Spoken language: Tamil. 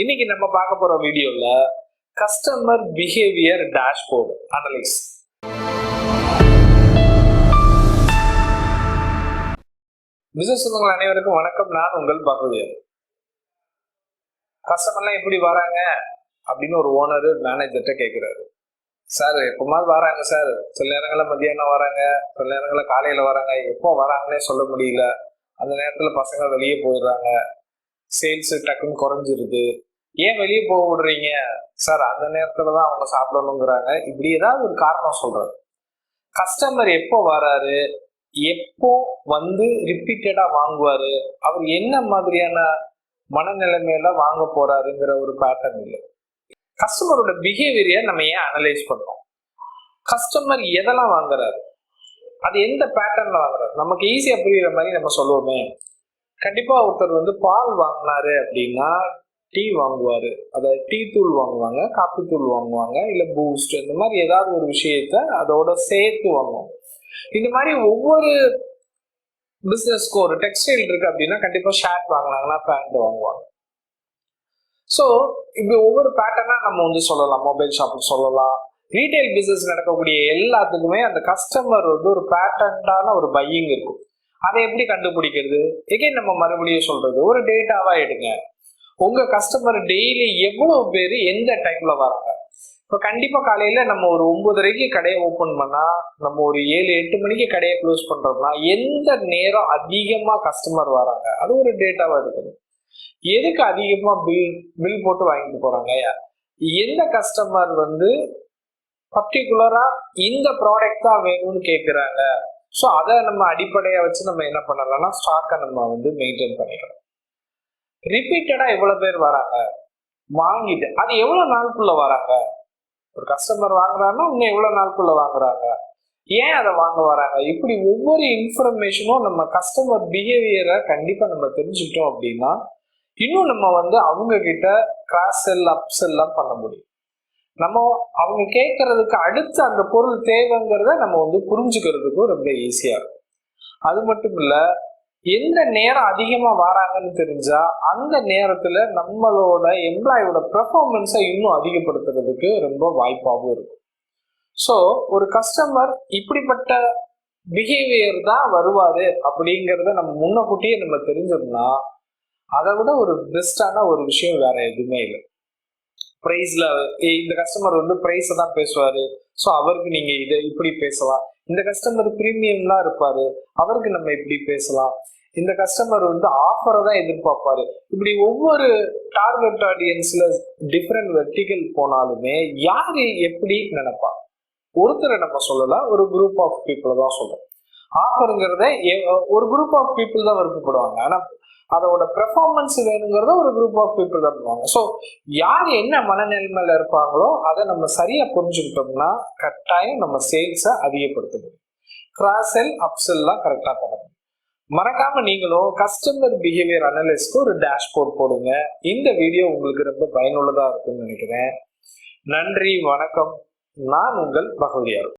இன்னைக்கு நம்ம பார்க்க போற வீடியோல customer behaviour dashboard analyse business சொந்தங்கள் அனைவருக்கும் வணக்கம். நான் உங்கள் பகவதியர் கஸ்டமர்லாம் எப்படி வராங்க அப்படின்னு ஒரு ஓனர் மேனேஜர்கிட்ட கேட்குறாரு சார் எப்போமாவது வராங்க சார் சில நேரங்களில் மத்தியானம் வராங்க சில நேரங்களில் காலையில் வராங்க. எப்போ வராங்கன்னே சொல்ல முடியல. அந்த நேரத்தில் பசங்க வெளியே போயிடுறாங்க. சேல்ஸ் டக்குன்னு குறைஞ்சிருது. ஏன் வெளியே போக விடுறீங்க? சார் அந்த நேரத்துல தான் அவங்க சாப்பிடணுங்கிறாங்க. இப்படி ஏதாவது ஒரு காரணம் சொல்றாரு. கஸ்டமர் எப்போ வராரு? எப்போ வந்து ரிப்பீட்டடா வாங்குவாரு? அவர் என்ன மாதிரியான மனநிலைமையில வாங்க போறாருங்கிற ஒரு பேட்டர்ன் இல்லை. கஸ்டமரோட பிஹேவியரை நம்ம ஏன் அனலைஸ் பண்ணோம் கஸ்டமர் எதெல்லாம் வாங்குறாரு? அது எந்த பேட்டர்ன்ல வாங்குறாரு? நமக்கு ஈஸியா புரியுற மாதிரி நம்ம சொல்லுவோமே. கண்டிப்பா ஒருத்தர் வந்து பால் வாங்கினாரு அப்படின்னா டீ வாங்குவாரு. அதாவது டீ தூள் வாங்குவாங்க காப்பி தூள் வாங்குவாங்க இல்லை பூஸ்ட் இந்த மாதிரி ஏதாவது ஒரு விஷயத்த அதோட சேர்த்து வாங்குவோம் இந்த மாதிரி ஒவ்வொரு பிசினஸ்க்கு ஒரு டெக்ஸ்டைல் இருக்கு அப்படின்னா கண்டிப்பா ஷர்ட் வாங்கினாங்கன்னா பேண்ட் வாங்குவாங்க. ஸோ இப்படி ஒவ்வொரு பேட்டர்னா நம்ம வந்து சொல்லலாம். மொபைல் ஷாப்புக்கு சொல்லலாம். ரீட்டைல் பிசினஸ் நடக்கக்கூடிய எல்லாத்துக்குமே அந்த கஸ்டமர் வந்து ஒரு பேட்டர்ன்டான ஒரு பையிங் இருக்கும். அதை எப்படி கண்டுபிடிக்கிறது? எகைன் நம்ம மறுபடியும் சொல்றது. ஒரு டேட்டாவா எடுங்க. உங்க கஸ்டமர் டெய்லி எவ்வளவு பேர் எந்த டைம்ல வராங்க? இப்போ கண்டிப்பா காலையில நம்ம ஒரு ஒன்பதரைக்கு கடையை ஓப்பன் பண்ணா நம்ம ஒரு ஏழு எட்டு மணிக்கு கடையை க்ளோஸ் பண்றோம்னா எந்த நேரம் அதிகமா கஸ்டமர் வராங்க? அது ஒரு டேட்டாவா இருக்குது. எதுக்கு அதிகமா பில் பில் போட்டு வாங்கிட்டு போறாங்க? எந்த கஸ்டமர் வந்து பர்டிகுலரா இந்த ப்ராடக்ட் தான் வேணும்னு கேட்குறாங்க ஸோ அதை நம்ம அடிப்படையா வச்சு நம்ம என்ன பண்ணலாம்னா ஸ்டாக்கை நம்ம வந்து மெயின்டைன் பண்ணிடலாம். ரிப்பீட்டடா எவ்வளவு பேர் வராங்க? வாங்கிட்டு. அது எவ்வளவு நாளுக்குள்ள வராங்க? ஒரு கஸ்டமர் வாங்குறாருன்னா இன்னும் எவ்வளவு நாளுக்குள்ள வாங்குறாங்க? ஏன் அதை வாங்க வராங்க? இப்படி ஒவ்வொரு இன்ஃபர்மேஷனும் நம்ம கஸ்டமர் பிஹேவியரை கண்டிப்பா நம்ம தெரிஞ்சுக்கிட்டோம் அப்படின்னா இன்னும் நம்ம வந்து அவங்க கிட்ட கிராஸ் செல் அப் செல்லாம் பண்ண முடியும். நம்ம அவங்க கேட்கறதுக்கு அடுத்து அந்த பொருள் தேவைங்கிறத நம்ம வந்து புரிஞ்சுக்கிறதுக்கும் ரொம்ப ஈஸியா இருக்கும். அது மட்டும் இல்லை எந்த நேரம் அதிகமா வராங்கன்னு தெரிஞ்சா அந்த நேரத்துல நம்மளோட எம்ப்ளாயோட பெர்ஃபார்மன்ஸை இன்னும் அதிகப்படுத்துறதுக்கு ரொம்ப வாய்ப்பாகவும் இருக்கும். ஸோ ஒரு கஸ்டமர் இப்படிப்பட்ட பிஹேவியர் தான் வருவாரு அப்படிங்கிறத நம்ம முன்னக்கூட்டியே நம்ம தெரிஞ்சோம்னா அதை விட ஒரு பெஸ்டான ஒரு விஷயம் வேற எதுவுமே இல்லை. ப்ரைஸ்ல இந்த கஸ்டமர் வந்து ப்ரைஸை தான் பேசுவாரு. ஸோ அவருக்கு நீங்க இதை இப்படி பேசலாம். இந்த கஸ்டமர் ப்ரீமியம்லாம் இருப்பாரு. அவருக்கு நம்ம இப்படி பேசலாம். இந்த கஸ்டமர் வந்து ஆஃபரை தான் எதிர்பார்ப்பாரு. இப்படி ஒவ்வொரு டார்கெட் ஆடியன்ஸ்ல டிஃப்ரெண்ட் வெர்டிகல் போனாலுமே யாரு எப்படி நினைப்பா? ஒருத்தரை நம்ம சொல்லலாம் ஒரு குரூப் ஆஃப் பீப்புளை தான் சொல்றோம் ஆஃபருங்கிறத ஒரு குரூப் ஆஃப் பீப்புள் தான் விருப்பப்படுவாங்க. ஆனா அதோட பெர்ஃபார்மன்ஸ் வேணுங்கிறத ஒரு குரூப் ஆஃப் பீப்புள் தான் பண்ணுவாங்க ஸோ யார் என்ன மனநிலைமையில இருப்பாங்களோ அதை நம்ம சரியா புரிஞ்சுக்கிட்டோம்னா கட்டாயம் நம்ம சேல்ஸை அதிகப்படுத்த முடியும் கிராஸ் செல் அப்செல்லாம் கரெக்டாக பண்ணணும். மறக்காம நீங்களும் கஸ்டமர் பிஹேவியர் அனலிஸ்க்கு ஒரு டேஷ்போர்ட் போடுங்க. இந்த வீடியோ உங்களுக்கு ரொம்ப பயனுள்ளதாக இருக்கும்னு நினைக்கிறேன். நன்றி வணக்கம். நான் உங்கள் பகவதியார்